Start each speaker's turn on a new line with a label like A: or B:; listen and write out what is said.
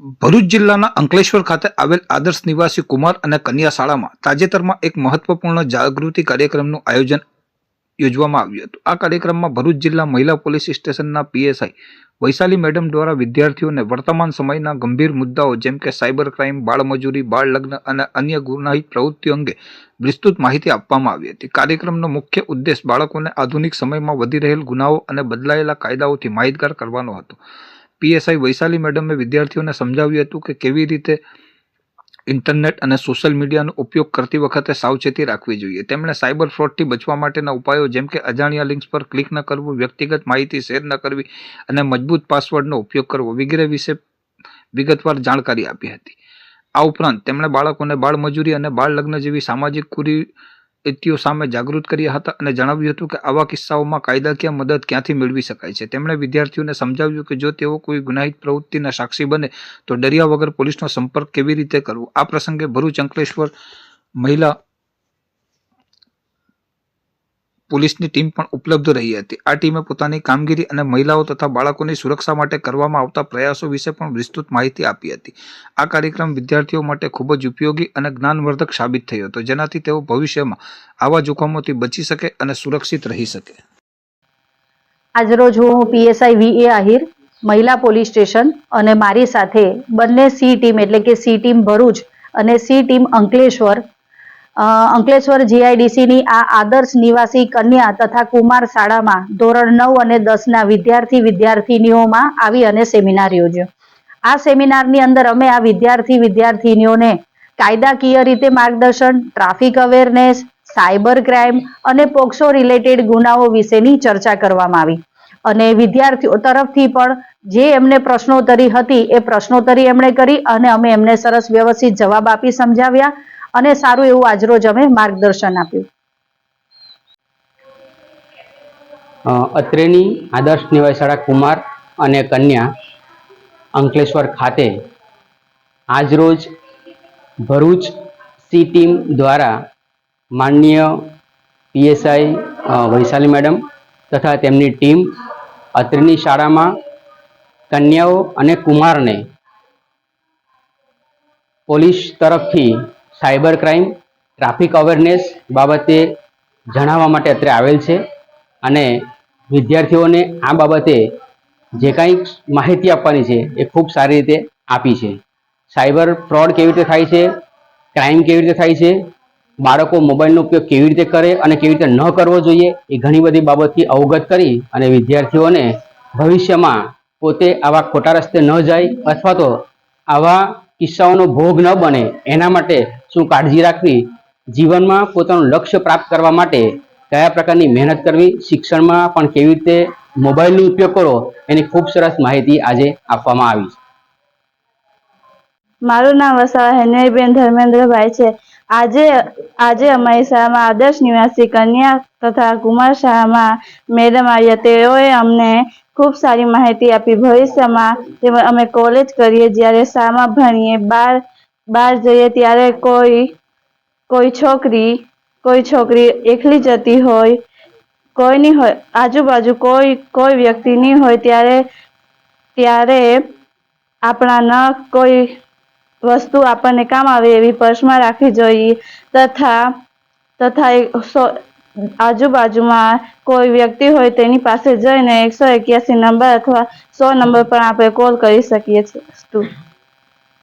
A: ભરૂચ જિલ્લાના અંકલેશ્વર ખાતે આવેલ આદર્શ નિવાસી કુમાર અને કન્યા શાળામાં તાજેતરમાં એક મહત્વપૂર્ણ જાગૃતિ કાર્યક્રમનું આયોજન યોજવામાં આવ્યું હતું. આ કાર્યક્રમમાં ભરૂચ જિલ્લા મહિલા પોલીસ સ્ટેશનના પીએસઆઈ વૈશાલી મેડમ દ્વારા વિદ્યાર્થીઓને વર્તમાન સમયના ગંભીર મુદ્દાઓ જેમ કે સાયબર ક્રાઇમ બાળમજૂરી બાળ લગ્ન અને અન્ય ગુનાહિત પ્રવૃત્તિઓ અંગે વિસ્તૃત માહિતી આપવામાં આવી હતી. કાર્યક્રમનો મુખ્ય ઉદ્દેશ બાળકોને આધુનિક સમયમાં વધી રહેલ ગુનાઓ અને બદલાયેલા કાયદાઓથી માહિતગાર કરવાનો હતો. પીએસઆઈ વૈશાલી મેડમે વિદ્યાર્થીઓને સમજાવ્યું હતું કે કેવી રીતે ઇન્ટરનેટ અને સોશિયલ મીડિયાનો ઉપયોગ કરતી વખતે સાવચેતી રાખવી જોઈએ. તેમણે સાયબર ફ્રોડથી બચવા માટેના ઉપાયો જેમ કે અજાણ્યા લિંક્સ પર ક્લિક ન કરવું, વ્યક્તિગત માહિતી શેર ન કરવી અને મજબૂત પાસવર્ડનો ઉપયોગ કરવો વગેરે વિશે વિગતવાર જાણકારી આપી હતી. આ ઉપરાંત તેમણે બાળકોને બાળમજૂરી અને બાળ લગ્ન જેવી સામાજિક કુરીતિઓ સામે જાગૃત કર્યા હતા અને જણાવ્યું હતું કે આવા કિસ્સાઓમાં કાયદાકીય મદદ ક્યાંથી મેળવી શકાય છે. તેમણે વિદ્યાર્થીઓને સમજાવ્યું કે જો તેઓ કોઈ ગુનાહિત પ્રવૃત્તિના સાક્ષી બને, તો ડર્યા વગર પોલીસનો સંપર્ક કેવી રીતે કરવો? આ પ્રસંગે ભરૂચ અંકલેશ્વર મહિલા પોલીસની ટીમ પણ ઉપલબ્ધ રહી હતી. આ ટીમે પોતાની કામગીરી અને મહિલાઓ તથા બાળકોની સુરક્ષા માટે કરવામાં આવતા પ્રયાસો વિશે પણ વિસ્તૃત માહિતી આપી હતી. આ કાર્યક્રમ વિદ્યાર્થીઓ માટે ખૂબ જ ઉપયોગી અને જ્ઞાનવર્ધક સાબિત થયો હતો. જેનાથી તેઓ ભવિષ્યમાં આવા જોખમોથી બચી શકે અને સુરક્ષિત રહી શકે.
B: આજરોજ હું પીએસઆઈ વી એ આહિર, મહિલા પોલીસ સ્ટેશન અને મારી સાથે બંને સી ટીમ એટલે કે સી ટીમ ભરૂચ અને સી ટીમ અંકલેશ્વર અંકલેશ્વર જીઆઈડીસીની આ આદર્શ નિવાસી કન્યા તથા કુમાર શાળામાં ધોરણ નવ અને દસના વિદ્યાર્થી વિદ્યાર્થીનીઓમાં આવી અને સેમિનાર યોજ્યો. આ સેમિનારની અંદર અમે આ વિદ્યાર્થી વિદ્યાર્થીનીઓને કાયદાકીય રીતે માર્ગદર્શન, ટ્રાફિક અવેરનેસ, સાયબર ક્રાઇમ અને પોક્સો રિલેટેડ ગુનાઓ વિશેની ચર્ચા કરવામાં આવી. અને વિદ્યાર્થીઓ તરફથી પણ જે એમને પ્રશ્નોત્તરી હતી એ પ્રશ્નોત્તરી એમણે કરી અને અમે એમને સરસ વ્યવસ્થિત જવાબ આપી સમજાવ્યા. અને સારું એવું આજરોજ અમે માર્ગદર્શન આપ્યું.
C: અત્રેની આદર્શ નિવાસી શાળા કુમાર અને કન્યા અંકલેશ્વર ખાતે આજરોજ ભરૂચ સી ટીમ દ્વારા માનનીય પીએસઆઈ વૈશાલી મેડમ તથા તેમની ટીમ અત્રેની શાળામાં કન્યાઓ અને કુમારને પોલીસ તરફથી સાયબર ક્રાઇમ, ટ્રાફિક અવેરનેસ બાબતે જણાવવા માટે અત્રે આવેલ છે અને વિદ્યાર્થીઓને આ બાબતે જે કાંઈ માહિતી આપવાની છે એ ખૂબ સારી રીતે આપી છે. સાયબર ફ્રોડ કેવી રીતે થાય છે, ક્રાઇમ કેવી રીતે થાય છે, બાળકો મોબાઈલનો ઉપયોગ કેવી રીતે કરે અને કેવી રીતે ન કરવો જોઈએ એ ઘણી બધી બાબતથી અવગત કરી અને વિદ્યાર્થીઓને ભવિષ્યમાં પોતે આવા ખોટા રસ્તે ન જાય અથવા તો આવા કિસ્સાઓનો ભોગ ન બને એના માટે શું કાળજી રાખવી, જીવનમાં પોતાનું લક્ષ્ય પ્રાપ્ત કરવા માટે કયા પ્રકારની મહેનત કરવી, શિક્ષણમાં પણ કેવી રીતે મોબાઈલનો ઉપયોગ કરવો, એની ખૂબ સરસ માહિતી આજે આપવામાં આવી છે.
D: મારું નામ વસાવા હેનરીબેન ધર્મેન્દ્રભાઈ છે. આજે આજે અમારી શાળામાં આદર્શ નિવાસી કન્યા તથા કુમાર શાળામાં મેડમ આવ્યા. તેઓએ અમને ખૂબ સારી માહિતી આપી. ભવિષ્યમાં અમે કોલેજ કરીએ. જ્યારે શાળામાં ભણીએ બહાર બહાર જઈએ ત્યારે કોઈ કોઈ છોકરી કોઈ છોકરી એકલી જતી હોય, કોઈ નહીં હોય, આજુબાજુ કોઈ કોઈ વ્યક્તિ નહીં હોય ત્યારે ત્યારે આપણા ન કોઈ વસ્તુ આપણને કામ આવે એવી પર્સમાં રાખવી જોઈએ. તથા તથા આજુબાજુમાં કોઈ વ્યક્તિ હોય તેની પાસે જઈને એકસો એક્યાસી નંબર અથવા સો નંબર પર આપણે કોલ કરી શકીએ છીએ.